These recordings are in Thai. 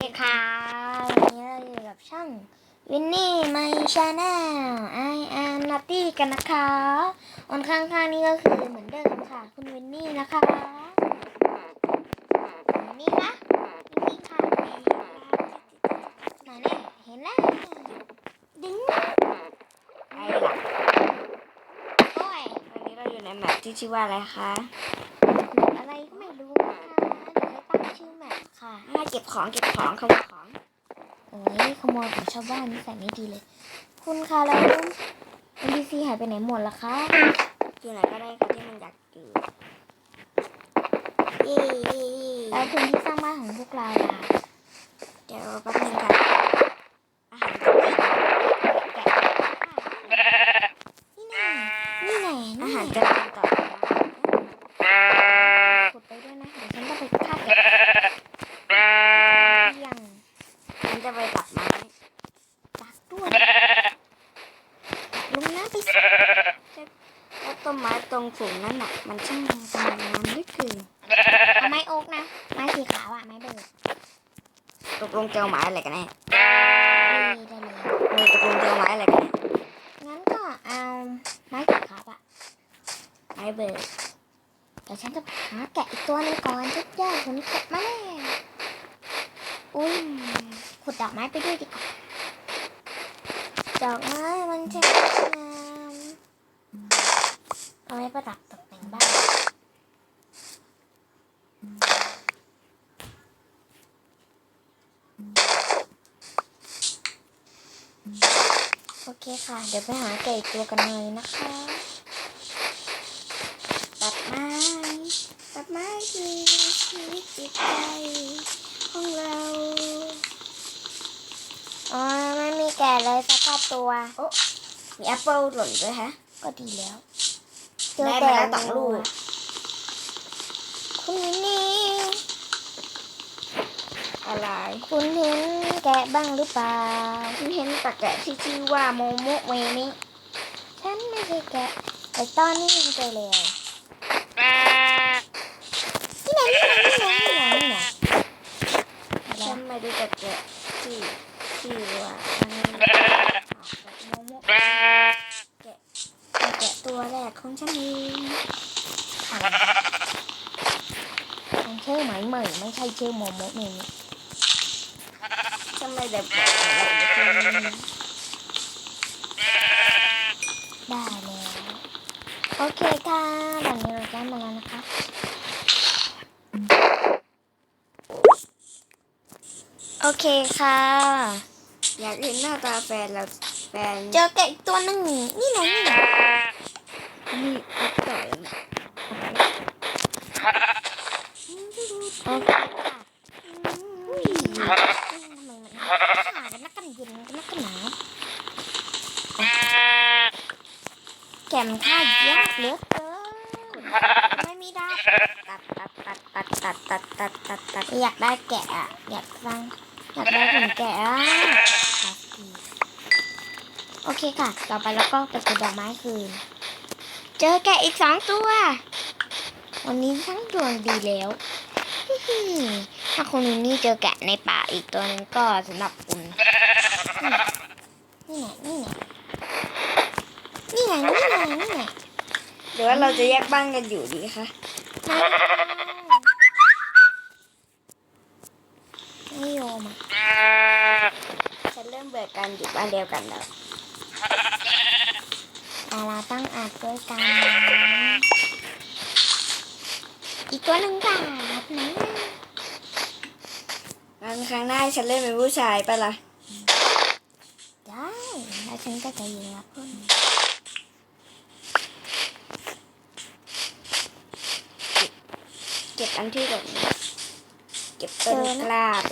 สวัสดีค่ะวันนี้เราอยู่กับช่องวินนี่ไม่ชาแนล I am Nutty กันนะคะวันข้างๆนี่ก็คือเหมือนเดิมค่ะ คุณวินนี่นะคะวินนี่คะวินนี่ค่ะไหนเนี่ยเห็นแล้วดึงไอ้หลักโอ้ยวันนี้เราอยู่ในแมปที่ชื่อว่าอะไรคะ อะไรก็ไม่รู้นะคะเดี๋ยวให้ตั้งชื่อแมปค่ะให้เก็บของเก็บของขโมยของโอ้ยขโมยของชาวบ้านนี่ใส่ไม่ดีเลย คุณคะแล้ว NPC หายไปไหนหมดล่ะคะอยู่ไหนก็ได้ค่ะที่มันอยากอยู่เย้เย้เย้แล้วคุณที่สร้างบ้านของพวกเราล่ะเดี๋ยวแป๊บนึงค่ะอาหารจะกินแกะนี่ไงนี่ไงอานี่หารไงจะกินต่อไปนะ ขุดไปด้วยนะ เดี๋ยวฉันต้องไปฆ่าแกะเที่ยง ฉันจะไปตัดไม้ ดักด้วยลงน้ำไปสิ แล้วต้นไม้ตรงสูงนั่นน่ะ มันช่างทำงามเหลือเกิน เอาไม้โอ๊กนะ ไม้สีขาวอะไม้เบิร์ด ตกลงเจอไม้อะไรกันแน่เอ้ยได้เลยเออตกลงเจอไม้อะไรกันแน่งั้นก็เอาไม้สีขาวอะไม้เบิร์ดเดี๋ยวฉันจะหาแกะอีกตัวหนึงก่อนทุกอย่างฉันแกะมาแล้วอุ้ยขุดดอกไม้ไปด้วยดีกว่าดอกไม้มันช่างงามเอาไว้ประดับตกแต่งบ้าน โอ เคค่ะ เดี๋ยวไปหาแกะอีกตัวกันเลยนะคะตัดไม้ตัดไม้คือชีวิตจิตใจของเราอ๋อไม่มีแกะเลยสักตัวมีแอปเปิลหล่นด้วยฮะ ก็ดีแล้วได้มาแล้วสองลูกคุณวินนี่ อะไร คุณเห็นแกะบ้างหรือเปล่า คุณเห็นตะแกะที่ชื่อว่าโมโมะเวมิฉันไม่ใช่แกะ แต่ตอนนี้ยังเจอแล้วนี่ไหนนี่ไหนนี่ไหนนี่ไหนนี่ไหนฉันไม่ได้ตะแกะที่ชื่อว่าโมโมะแกะตะแกะตัวแรกของฉันเองมันชื่อไหมเหมยไม่ใช่ชื่อโมโมะนี่ฉัน ไม่ได้บอกอะไรเลยคือได้แล้วโอเคค่ะตอนนี้เราได้มาแล้วนะคะโอเคค่ะ อยากเห็นหน้าตาแฟนเราแฟนเจอแกะอีกตัวหนึ่งนี่ไหนนี่ไหนนี่อัพต่อยนะ โอเคค่ะอุ้ยทำไมมันหากันนักกันเย็นกันนักกันหนาว แกมข้าเยอะเหลือเกินไม่มีดาตัดตัดตัดตัดตัดตัดตัดตัดตัดอยากได้แกะอะอยากฟังอยากได้หุ่นแกะอะโอเคค่ะ ต่อไปเราก็ไปเก็บดอกไม้คืน เจอแกะอีกสองตัว วันนี้ทั้งดวงดีแล้วถ้าคุณนนี่เจอแกะในป่าอีกตัวหนึงก็สำหรับคุณนี่ไงนี่ไงนี่ ไงนี่ไงนี่ไงหรือว่าเราจะแยกบ้านกันอยู่ดีคะไม่ยอมอะฉันเริ่มเบื่อการอยู่บ้านเดียวกันแล้วแต่เราต้องอัดด้วยกันนะอีกตัวหนึ่งค่ะแบบไหนนะงั้นครั้งหน้าฉันเล่นเป็นผู้ชายปะล่ะได้ แล้วฉันก็จะยิงแล้วคุณ เก็บ อันที่หล่นเก็บต้นกล้าไป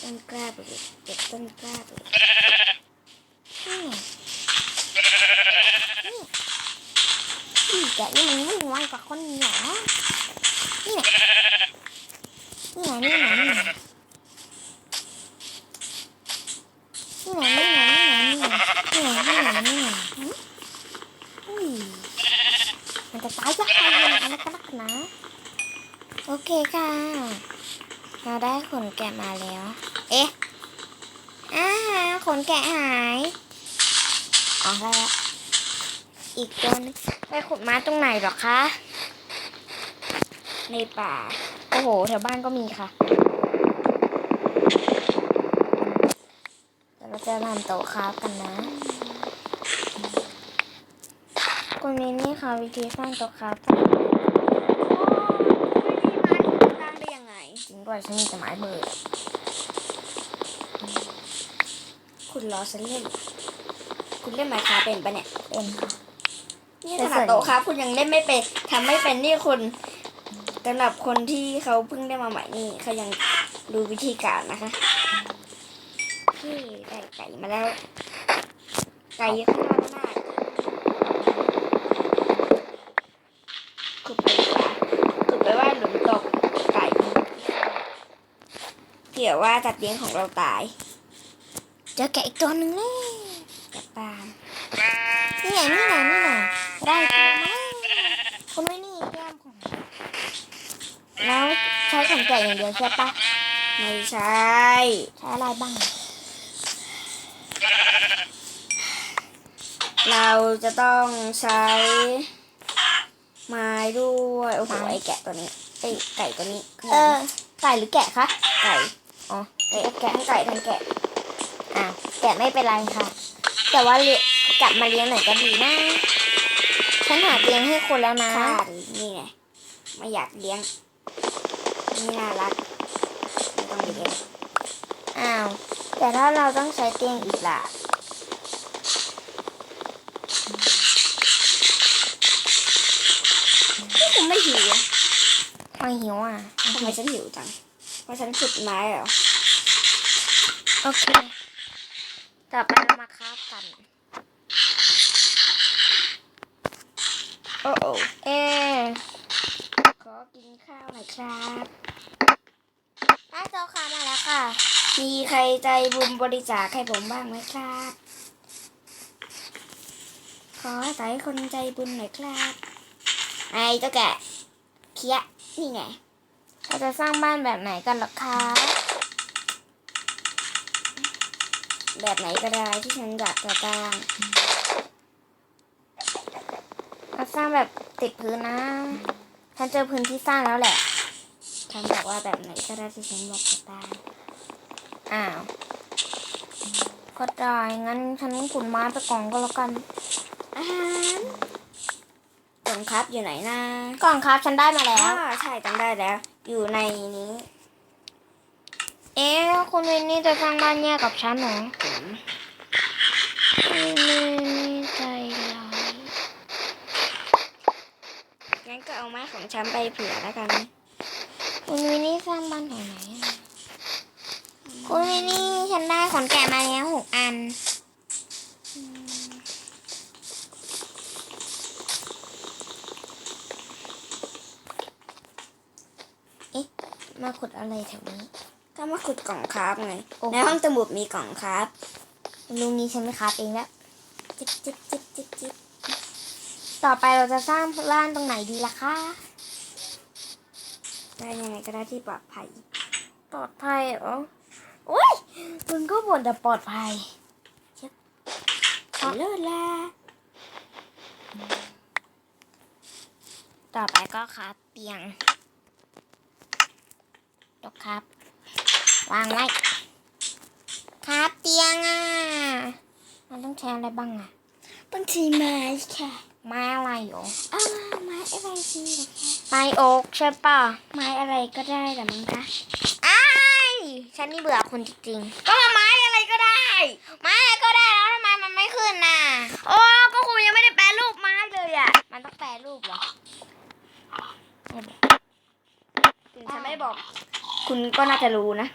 ต้นกล้าไปเก็บต้นกล้าไปนี่นี่แกะนี่มันวุ่นวายกว่าคนเหรอนี่ไงนี่นี่นี่ไงนี่ไงนี่ไงนี่ไงนี่ไงนี่ไงหึอุ้ยมันจะตายยากไปยังไงกันนักหนะ โอเคค่ะ เราได้ขนแกะมาแล้ว เอ๊ะอ่าขนแกะหายอ๋อได้แล้วอีกตัวนึงไปขุดมาตรงไหนหรอคะ ในป่า โอ้โห แถวบ้านก็มีค่ะเดี๋ยวเราจะทำโต๊ะคราฟกันนะคุณมินนี่ค่ะวิธีสร้างโต๊ะคราฟกัน ไม่มีไม้ที่ตั้งได้ยังไง จริง ด้วยฉันมีแต่ไม้เบิดคุณรอฉันเล่น คุณเล่นไมค์คาเป็นปะเนี่ย เป็นค่ะ นี่แต่ขส่นาดวนโต๊ะครับ คุณยังเล่นไม่เป็นทำไม่เป็นนี่คุณสำหรับคนที่เขาเพิ่งได้มาใหม่นี่เขายังรู้วิธีการนะคะพี่ได้ไก่มาแล้ว ไก่เยอะขนาดมากขุดไปดีกว่าขุดไปว่าหลุมตกไก่ เกี่ยวว่าจัดเลี้ยงของเราตาย เจอแกะอีกตัวหนึ่งแล้วจับตามนี่ไงนี่ไงนี่ไงได้ตัวมาแล้วคุณไม่นี่แก้มของแล้วใช้ขนแกะอย่างเดียวใช่ปะไม่ใช่ใช้อะไรบ้าง เราจะต้องใช้ไม้ด้วยโอ้โหไอแกะตัวนี้ไอไก่ตัวนี้ เออไก่หรือแกะคะไก่ อ๋อไก่แกะทั้งไก่ทั้งแกะ อะ แกะไม่เป็นไรค่ะ แต่ว่าเลี้ยกลับมาเลี้ยงหน่อยก็ดีนะ ฉันหาเตียงให้คนแล้วนะค่ะนี่ไงไม่อยากเลี้ยง นี่น่ารักไม่ต้องเลี้ยงอ้าว แต่ถ้าเราต้องใช้เตียงอีกล่ะ นี่คุณไม่หิวอะไม่หิวอะทำไมฉันหิวจังเพ ราะฉันขุดไม้เหรอโอเค ต่อไปเรามาคราฟกัน โอ้โอ้เอ๊ะขอกินข้าวหน่อยครับได้โต๊ะคราฟมาแล้วค่ะ มีใครใจบุญบริจาคให้ผมบ้างไหมครับ ขอใส่คนใจบุญหน่อยครับ ไอ้เจ้าแกะเคี้ยนี่ไง เราจะสร้างบ้านแบบไหนกันหรอคะ แบบไหนก็ได้ที่ฉันอยากจะสร้างเราสร้างแบบติดพื้นนะ ฉันเจอพื้นที่สร้างแล้วแหละ ฉันบอกว่าแบบไหนก็ได้ที่ฉันอยากจะสร้าง อ้าวก็ได้งั้นฉันขุนไม้ไปก่อนก็แล้วกันอาหาร ล่องครับอยู่ไหนนะกล่องครับฉันได้มาแล้อ๋วอใช่จำได้แล้ว อยู่ในนี้ เอ๊ะคุณวินนี่จะสร้างบ้านแยกกับฉันเหรอผมคุณวินนี่ใจร้ายงั้นก็เอาไม้ของฉันไปเผื่อแล้วกัน คุณวินนี่สร้างบ้านแถวไหนอะคุณวินนี่ฉันได้ขนแกะมาแล้วหกอัน เอ๊ะ มาขุดอะไรแถวนี้ ก็มาขุดกล่องครับไงโอ้โหในห้องสมุดมีกล่องครับลุงนี้ฉันไม่คราฟเองแล้วจิ๊บจิ๊บจิ๊บจิ๊บจิ๊บต่อไปเราจะสร้างบ้านตรงไหนดีล่ะคะ ได้ยังไงก็ได้ที่ปลอดภัย ปลอดภัยเหรอโอ้ยมึงก็บ่นแต่ปลอดภัยเลิศละต่อไปก็ครับเตียง ยกครับ วางไว้ครับเตียงอะ มันต้องใช้อะไรบ้างอะบางทีไม้ค่ะไม้อะไรหรออ้าวไม้อะไรสิล่ะคะไม้โอ๊กใช่ป่ะไม้อะไรก็ได้แต่มั้งคะอ้ายฉันนี่เบื่อคุณจริงก็ไม้อะไรก็ได้ๆไม้อะไรก็ได้แล้วทำไมมันไม่ขึ้นน่ะโอ้ก็คุณยังไม่ได้แปลรูปไม้เลยอะ มันต้องแปลรูปเหรอไม่บอกถึงฉันไม่บอก คุณก็น่าจะรู้นะ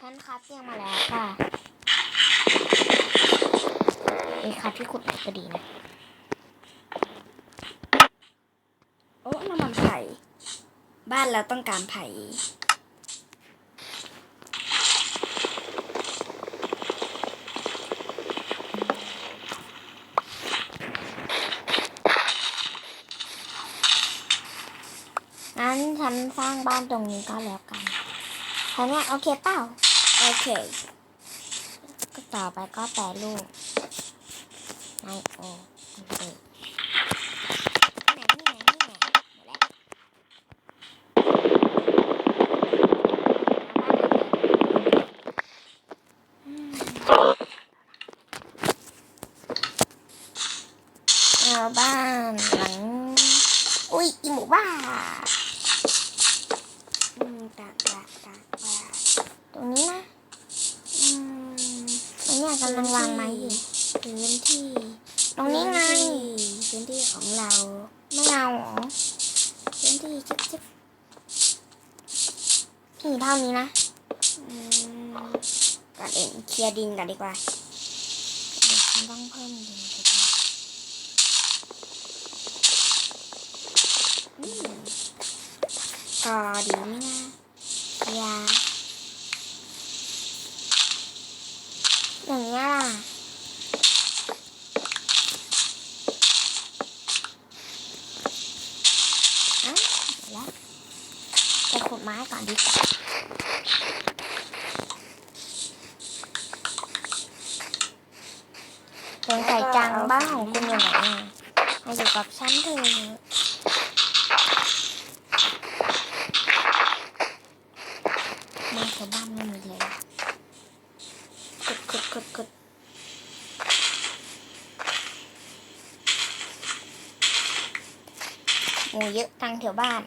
ฉันคัดเสียงมาแล้วค่ะไอ้คัดที่ขุดก็ดีนะ โอ้น้ำมันไผ่ บ้านเราต้องการไผ่ งั้น ฉันสร้างบ้านตรงนี้ก็แล้วกันทีเนี้ยโอเคเปล่า โอเคก็ต่อไปก็แปรรูปไนโอโอเคนี่ไงนี่ไงนี่ไงหมดแล้วอืมเอาบ้านหลัง อุ้ยอีหมูบ้า อืมตากตากตากตาก ตรงนี้นะ อืม ตรงเนี้ย กำลังวางไม้อยู่พื้นที่ ตรงนี้ไง พื้นที่ของเรา ไม่เอาเหรอ พื้นที่จิ๊บจิ๊บพี่เท่านี้นะอืมก่อนอื่นเคลียร์ดินก่อนดีกว่าเดี๋ยวฉันต้องเพิ่มดินไปด้วยอืมก็ดีไหมนะเคลียร์ อย่างเงี้ยล่ะอะเดี๋ยวแล้วไปขุดไม้ก่อนดีกว่าสงสัยจังบ้านของคุณอยู่ไหนอะมาอยู่กับฉันเถอะมาเถอะบ้านไม่มีเลย ขุดขุดขุดขุด ห มูเยอะตังแถวบ้าน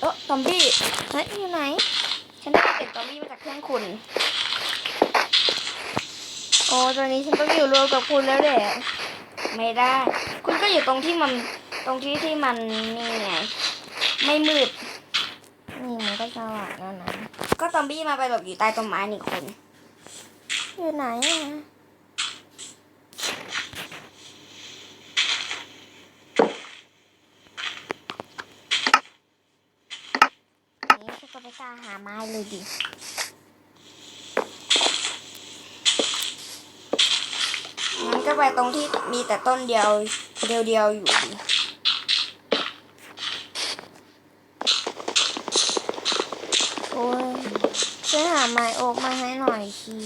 เออซอมบี้เฮ้ยอยู่ไหน ฉันได้เก็บซอมบี้มาจากเครื่องคุณ โอ้ตอนนี้ฉันต้องอยู่รวมกับคุณแล้วเด็ไม่ได้ คุณก็อยู่ตรงที่มันตรงที่ที่มันนี่ไง ไม่มืด นี่มันก็สว่างแล้วนะก็ซอมบี้มาไปหลบอยู่ใต้ต้นไม้นี่คุณอยู่ไหนอะนี่ฉันก็ไปตามหาไม้เลยดิงั้นก็ไปตรงที่มีแต่ต้นเดียวเดียวเดียวๆอยู่ดิ โอ้ยช่วยหา ไม้โอ๊กมาให้หน่อยสิ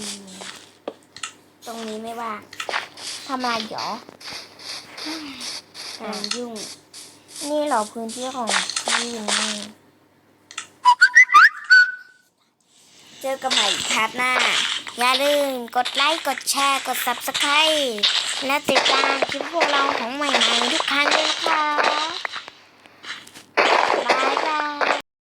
ตรงนี้ไม่ว่างทำอะไรหรองานยุ่ง นี่เหรอพื้นที่ของพี่นี่เจอกันใหม่พาร์ทหน้า อย่าลืมกดไลค์ กดแชร์ กด subscribe และติดตามคลิปพวกเราของใหม่ๆทุกครั้ง